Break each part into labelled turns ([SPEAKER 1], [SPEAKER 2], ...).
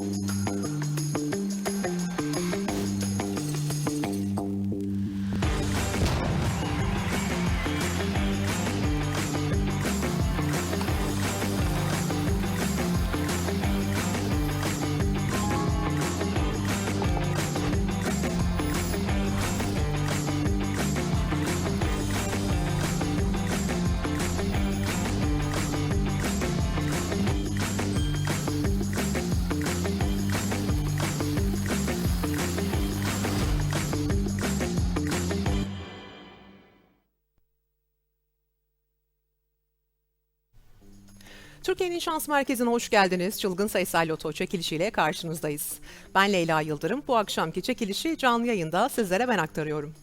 [SPEAKER 1] you Türkiye'nin Şans Merkezi'ne hoş geldiniz. Çılgın Sayısal Loto çekilişiyle karşınızdayız. Ben Leyla Yıldırım. Bu akşamki çekilişi canlı yayında sizlere ben aktarıyorum.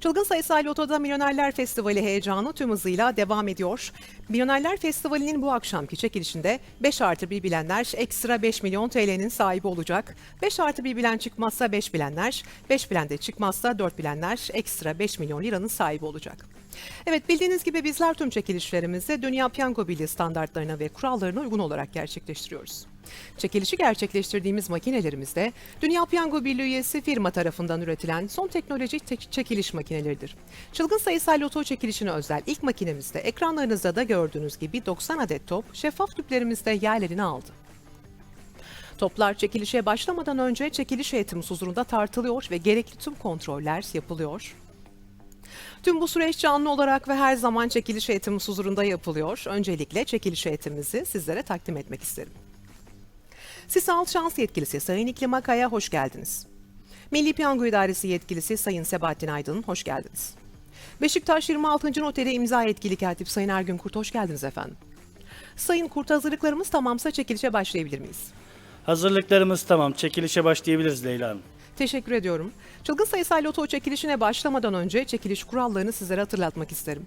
[SPEAKER 1] Çılgın Sayısal Loto'da Milyonerler Festivali heyecanı tüm hızıyla devam ediyor. Milyonerler Festivali'nin bu akşamki çekilişinde 5 artı bir bilenler ekstra 5 milyon TL'nin sahibi olacak. 5 artı bir bilen çıkmazsa 5 bilenler, 5 bilen de çıkmazsa 4 bilenler ekstra 5 milyon liranın sahibi olacak. Evet bildiğiniz gibi bizler tüm çekilişlerimizi Dünya Piyango Birliği standartlarına ve kurallarına uygun olarak gerçekleştiriyoruz. Çekilişi gerçekleştirdiğimiz makinelerimizde Dünya Piyango Birliği üyesi firma tarafından üretilen son teknoloji tek- çekiliş makineleridir. Çılgın sayısal loto çekilişine özel ilk makinemizde ekranlarınızda da gördüğünüz gibi 90 adet top şeffaf tüplerimizde yerlerini aldı. Toplar çekilişe başlamadan önce çekiliş heyetimiz huzurunda tartılıyor ve gerekli tüm kontroller yapılıyor. Tüm bu süreç canlı olarak ve her zaman çekiliş heyetimiz huzurunda yapılıyor. Öncelikle çekiliş heyetimizi sizlere takdim etmek isterim. Sisal Şans Yetkilisi Sayın İklim Akay'a hoş geldiniz. Milli Piyango İdaresi Yetkilisi Sayın Sebahattin Aydın hoş geldiniz. Beşiktaş 26. Noteri imza yetkili katip Sayın Ergün Kurt hoş geldiniz efendim. Sayın Kurt hazırlıklarımız tamamsa çekilişe başlayabilir miyiz?
[SPEAKER 2] Hazırlıklarımız tamam. Çekilişe başlayabiliriz Leyla Hanım.
[SPEAKER 1] Teşekkür ediyorum. Çılgın sayısal loto çekilişine başlamadan önce çekiliş kurallarını sizlere hatırlatmak isterim.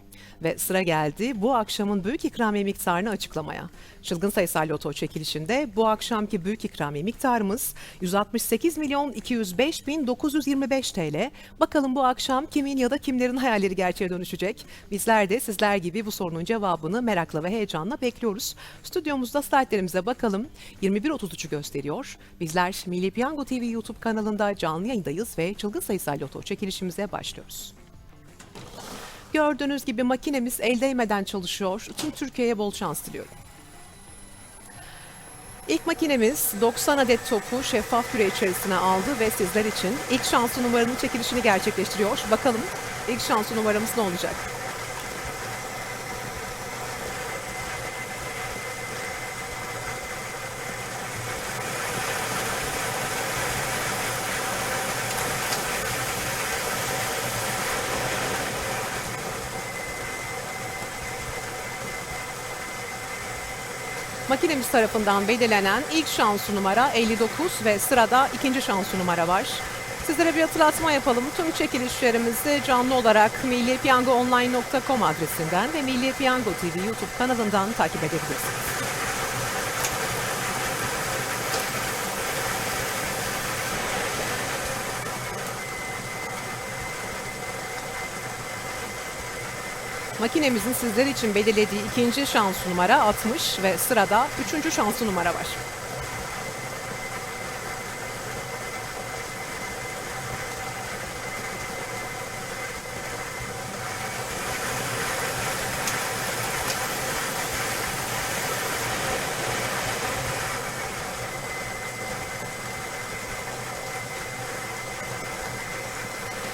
[SPEAKER 1] Ve sıra geldi bu akşamın büyük ikramiye miktarını açıklamaya. Çılgın sayısal loto çekilişinde bu akşamki büyük ikramiye miktarımız 168 milyon 205 bin 925 TL. Bakalım bu akşam kimin ya da kimlerin hayalleri gerçeğe dönüşecek? Bizler de sizler gibi bu sorunun cevabını merakla ve heyecanla bekliyoruz. Stüdyomuzda saatlerimize bakalım. 21.33'ü gösteriyor. Bizler Milli Piyango TV YouTube kanalında canlı yayındayız ve çılgın sayısal loto çekilişimize başlıyoruz. Gördüğünüz gibi makinemiz el değmeden çalışıyor. Tüm Türkiye'ye bol şans diliyorum. İlk makinemiz 90 adet topu şeffaf küre içerisine aldı ve sizler için ilk şanslı numaranın çekilişini gerçekleştiriyor. Bakalım ilk şanslı numaramız ne olacak? Makinemiz tarafından belirlenen ilk şanslı numara 59 ve sırada ikinci şanslı numara var. Sizlere bir hatırlatma yapalım. Tüm çekilişlerimizi canlı olarak millipiyangoonline.com adresinden ve Milli Piyango TV YouTube kanalından takip edebilirsiniz. Makinemizin sizler için belirlediği ikinci şans numara 60 ve sırada üçüncü şanslı numara var.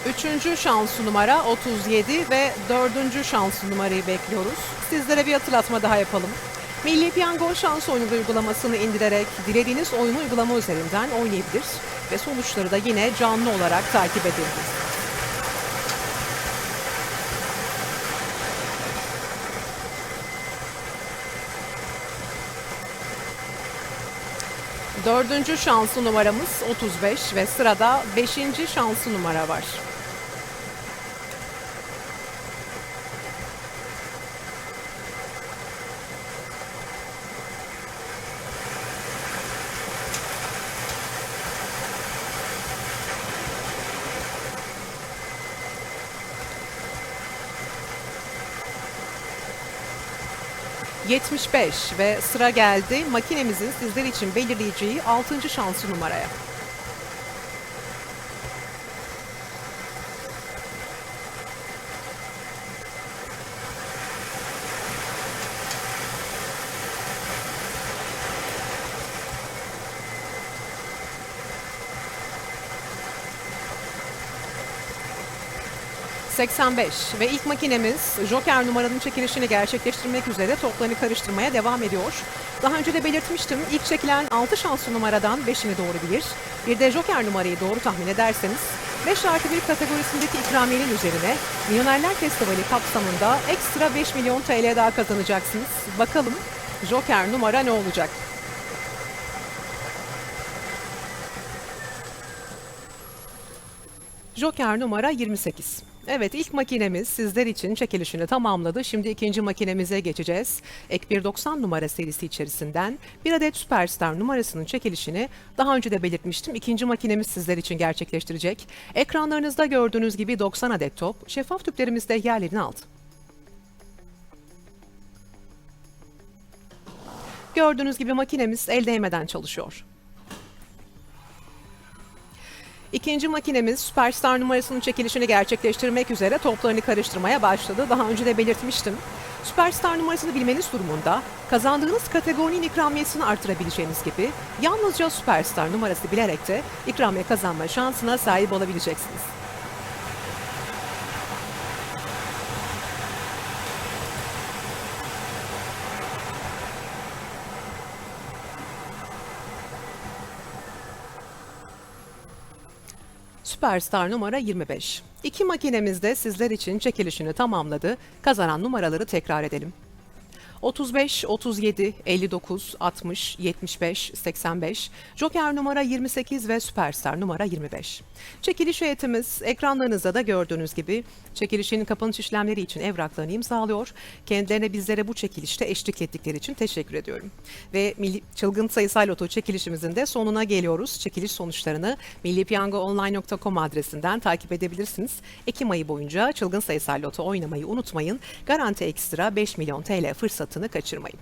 [SPEAKER 1] Üçüncü şanslı numara 37 ve dördüncü şanslı numarayı bekliyoruz. Sizlere bir hatırlatma daha yapalım. Milli Piyango şans oyunu uygulamasını indirerek dilediğiniz oyunu uygulama üzerinden oynayabilir ve sonuçları da yine canlı olarak takip edebilirsiniz. Dördüncü şanslı numaramız 35 ve sırada beşinci şanslı numara var. ...75 ve sıra geldi makinemizin sizler için belirleyeceği 6. şanslı numaraya. ...85 ve ilk makinemiz Joker numaranın çekilişini gerçekleştirmek üzere toplarını karıştırmaya devam ediyor. Daha önce de belirtmiştim ilk çekilen 6 şanslı numaradan 5'ini doğru bilir. Bir de Joker numarayı doğru tahmin ederseniz 5 artı 1 kategorisindeki ikramiyenin üzerine Milyonerler Festivali kapsamında ekstra 5 milyon TL daha kazanacaksınız. Bakalım Joker numara ne olacak? Joker numara 28. Evet ilk makinemiz sizler için çekilişini tamamladı. Şimdi ikinci makinemize geçeceğiz. Ek 190 numara serisi içerisinden bir adet Superstar numarasının çekilişini daha önce de belirtmiştim. İkinci makinemiz sizler için gerçekleştirecek. Ekranlarınızda gördüğünüz gibi 90 adet top şeffaf tüplerimizde yerlerini aldı. Gördüğünüz gibi makinemiz el değmeden çalışıyor. İkinci makinemiz Superstar numarasının çekilişini gerçekleştirmek üzere toplarını karıştırmaya başladı. Daha önce de belirtmiştim. Superstar numarasını bilmeniz durumunda kazandığınız kategorinin ikramiyesini artırabileceğiniz gibi yalnızca Superstar numarası bilerek de ikramiye kazanma şansına sahip olabileceksiniz. Superstar numara 25. İki makinemiz de sizler için çekilişini tamamladı. Kazanan numaraları tekrar edelim. 35, 37, 59, 60, 75, 85, Joker numara 28 ve Superstar numara 25. Çekiliş heyetimiz ekranlarınızda da gördüğünüz gibi çekilişin kapanış işlemleri için evraklarını imzalıyor. Kendilerine bizlere bu çekilişte eşlik ettikleri için teşekkür ediyorum. Ve Milli, Çılgın Sayısal Loto çekilişimizin de sonuna geliyoruz. Çekiliş sonuçlarını millipiyangoonline.com adresinden takip edebilirsiniz. Ekim ayı boyunca Çılgın Sayısal Loto oynamayı unutmayın. Garanti ekstra 5 milyon TL fırsatını kaçırmayın.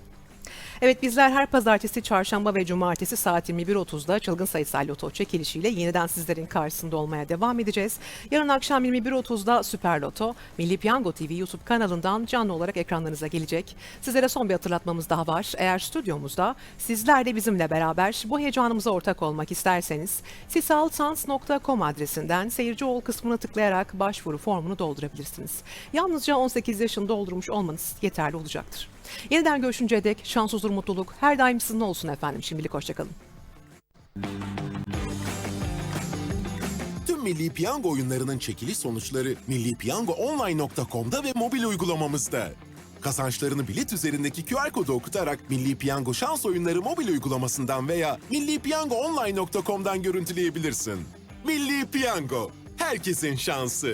[SPEAKER 1] Evet bizler her pazartesi, çarşamba ve cumartesi saat 21.30'da çılgın sayısal loto çekilişiyle yeniden sizlerin karşısında olmaya devam edeceğiz. Yarın akşam 21.30'da Süper Loto, Milli Piyango TV YouTube kanalından canlı olarak ekranlarınıza gelecek. Sizlere son bir hatırlatmamız daha var. Eğer stüdyomuzda sizler de bizimle beraber bu heyecanımıza ortak olmak isterseniz sisalsans.com adresinden seyirci ol kısmına tıklayarak başvuru formunu doldurabilirsiniz. Yalnızca 18 yaşını doldurmuş olmanız yeterli olacaktır. Yeniden görüşünceye dek şans, huzur, mutluluk her daim sizinle olsun efendim. Şimdilik hoşçakalın.
[SPEAKER 3] Tüm Milli Piyango oyunlarının çekiliş sonuçları millipiyangoonline.com'da ve mobil uygulamamızda. Kazançlarını bilet üzerindeki QR kodu okutarak Milli Piyango şans oyunları mobil uygulamasından veya millipiyangoonline.com'dan görüntüleyebilirsin. Milli Piyango, herkesin şansı.